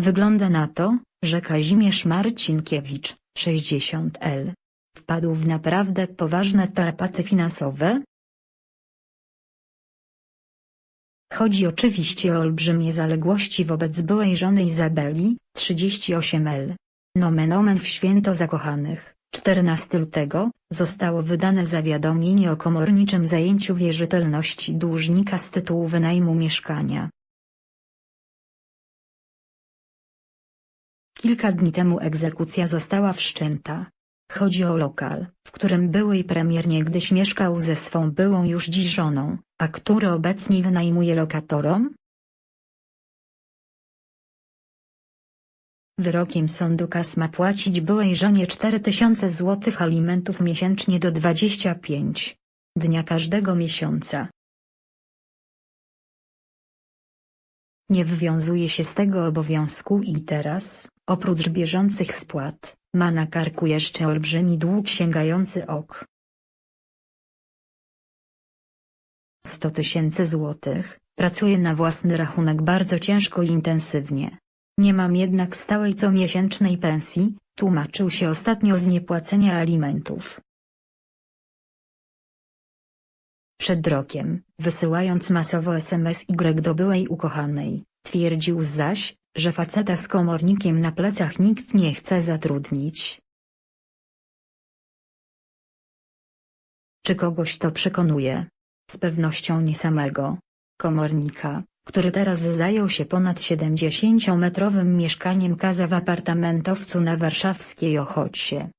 Wygląda na to, że Kazimierz Marcinkiewicz, 60 L. Wpadł w naprawdę poważne tarapaty finansowe? Chodzi oczywiście o olbrzymie zaległości wobec byłej żony Izabeli, 38 L. Nomen omen w święto zakochanych, 14 lutego, zostało wydane zawiadomienie o komorniczym zajęciu wierzytelności dłużnika z tytułu wynajmu mieszkania. Kilka dni temu egzekucja została wszczęta. Chodzi o lokal, w którym były premier niegdyś mieszkał ze swą byłą już dziś żoną, a który obecnie wynajmuje lokatorom? Wyrokiem sądu Kas ma płacić byłej żonie 4000 zł alimentów miesięcznie do 25 dnia każdego miesiąca. Nie wywiązuje się z tego obowiązku i teraz, oprócz bieżących spłat, ma na karku jeszcze olbrzymi dług sięgający ok 100 tysięcy złotych, pracuje na własny rachunek bardzo ciężko i intensywnie. Nie mam jednak stałej comiesięcznej pensji, tłumaczył się ostatnio z niepłacenia alimentów. Przed rokiem, wysyłając masowo SMS Y do byłej ukochanej, twierdził zaś, że faceta z komornikiem na plecach nikt nie chce zatrudnić. Czy kogoś to przekonuje? Z pewnością nie samego. Komornika, który teraz zajął się ponad 70-metrowym mieszkaniem Kaza w apartamentowcu na warszawskiej Ochocie.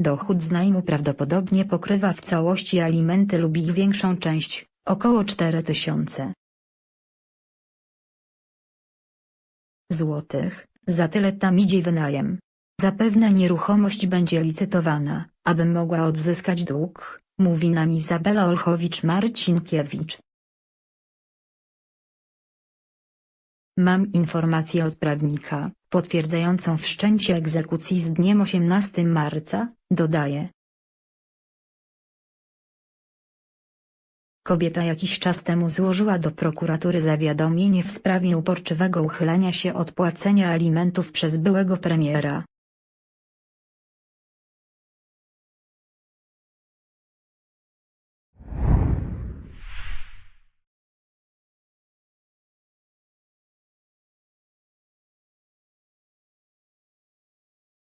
Dochód z najmu prawdopodobnie pokrywa w całości alimenty lub ich większą część, około 4000 złotych, za tyle tam idzie wynajem. Zapewne nieruchomość będzie licytowana, aby mogła odzyskać dług, mówi nam Izabela Olchowicz-Marcinkiewicz. Mam informację od prawnika, potwierdzającą wszczęcie egzekucji z dniem 18 marca, dodaje. Kobieta jakiś czas temu złożyła do prokuratury zawiadomienie w sprawie uporczywego uchylania się od płacenia alimentów przez byłego premiera.